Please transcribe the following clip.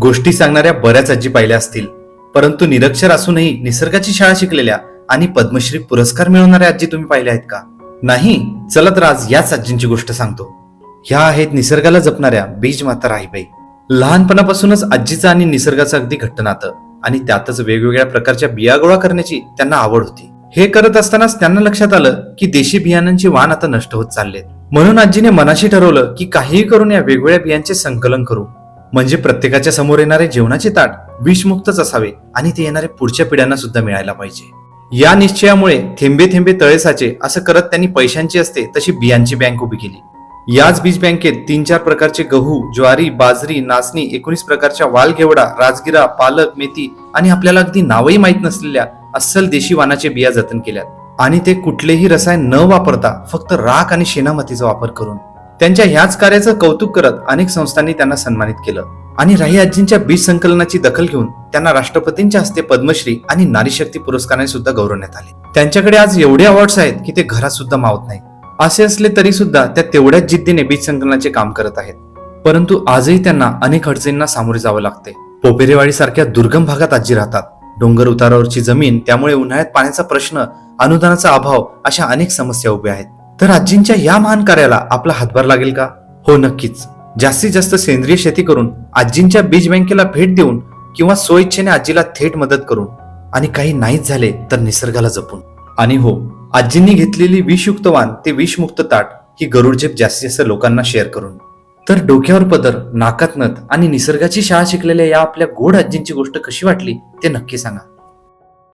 गोष्टी सांगणाऱ्या बऱ्याच आजी पाहिल्या असतील. परंतु निरक्षर असूनही निसर्गाची शाळा शिकलेल्या आणि पद्मश्री पुरस्कार मिळवणाऱ्या आजी तुम्ही पाहिल्या आहेत का? नाही चला तर आज याच आजींची गोष्ट सांगतो. ह्या आहेत निसर्गाला जपणाऱ्या बीज माता राहीबाई. लहानपणापासूनच आजीचं आणि निसर्गाचं अगदी घट्ट नातं आणि त्यातच वेगवेगळ्या प्रकारच्या बिया गोळा करण्याची त्यांना आवड होती. हे करत असतानाच त्यांना लक्षात आलं की देशी बियाणांचे वाण आता नष्ट होत चाललेत. म्हणून आजीने मनाशी ठरवलं की काहीही करून या वेगवेगळ्या बियांचे संकलन करू. म्हणजे प्रत्येकाच्या समोर येणारे जेवणाचे ताट विषमुक्तच असावे आणि ते येणारे पुढच्या पिढ्यांना सुद्धा मिळायला पाहिजे. या निश्चयामुळे थेंबे थेंबे तळे साचे असं करत त्यांनी पैशांची असते तशी बियांची बँक उभी केली. याच बीज बँकेत तीन चार प्रकारचे गहू ज्वारी बाजरी नाचणी एकोणीस प्रकारच्या वालघेवडा राजगिरा पालक मेथी आणि आपल्याला अगदी नावही माहीत नसलेल्या अस्सल देशी वानाचे बिया जतन केल्यात. आणि ते कुठलेही रसायन न वापरता फक्त राख आणि शेणामतीचा वापर करून त्यांच्या ह्याच कार्याचं कौतुक करत अनेक संस्थांनी त्यांना सन्मानित केलं. आणि राही आजींच्या बीज संकलनाची दखल घेऊन त्यांना राष्ट्रपतींच्या हस्ते पद्मश्री आणि नारी शक्ती पुरस्काराने सुद्धा गौरवण्यात आले. त्यांच्याकडे आज एवढे अवॉर्ड्स आहेत की ते घरात सुद्धा मावत नाही असे असले तरी सुद्धा त्या तेवढ्याच जिद्दीने बीज संकलनाचे काम करत आहेत. परंतु आजही त्यांना अनेक अडचणींना सामोरे जावं लागते. पोपेरेवाडी सारख्या दुर्गम भागात आजी राहतात. डोंगर उतारावरची जमीन त्यामुळे उन्हाळ्यात पाण्याचा प्रश्न अनुदानाचा अभाव अशा अनेक समस्या उभ्या आहेत. तर आजींच्या या महान कार्याला आपला हातभार लागेल का? हो नक्कीच. जास्तीत जास्त सेंद्रिय शेती करून आजींच्या बीज बँकेला भेट देऊन किंवा स्वइच्छेने आजीला थेट मदत करून आणि काही नाहीच झाले तर निसर्गाला जपून. आणि हो आजींनी घेतलेली विषयुक्त वाण ते विषमुक्त ताट ही गरुड झेप जास्तीत जास्त लोकांना शेअर करून. तर डोक्यावर पदर नाकात नथ आणि निसर्गाची शाळा शिकलेल्या या आपल्या गोड आजींची गोष्ट कशी वाटली ते नक्की सांगा.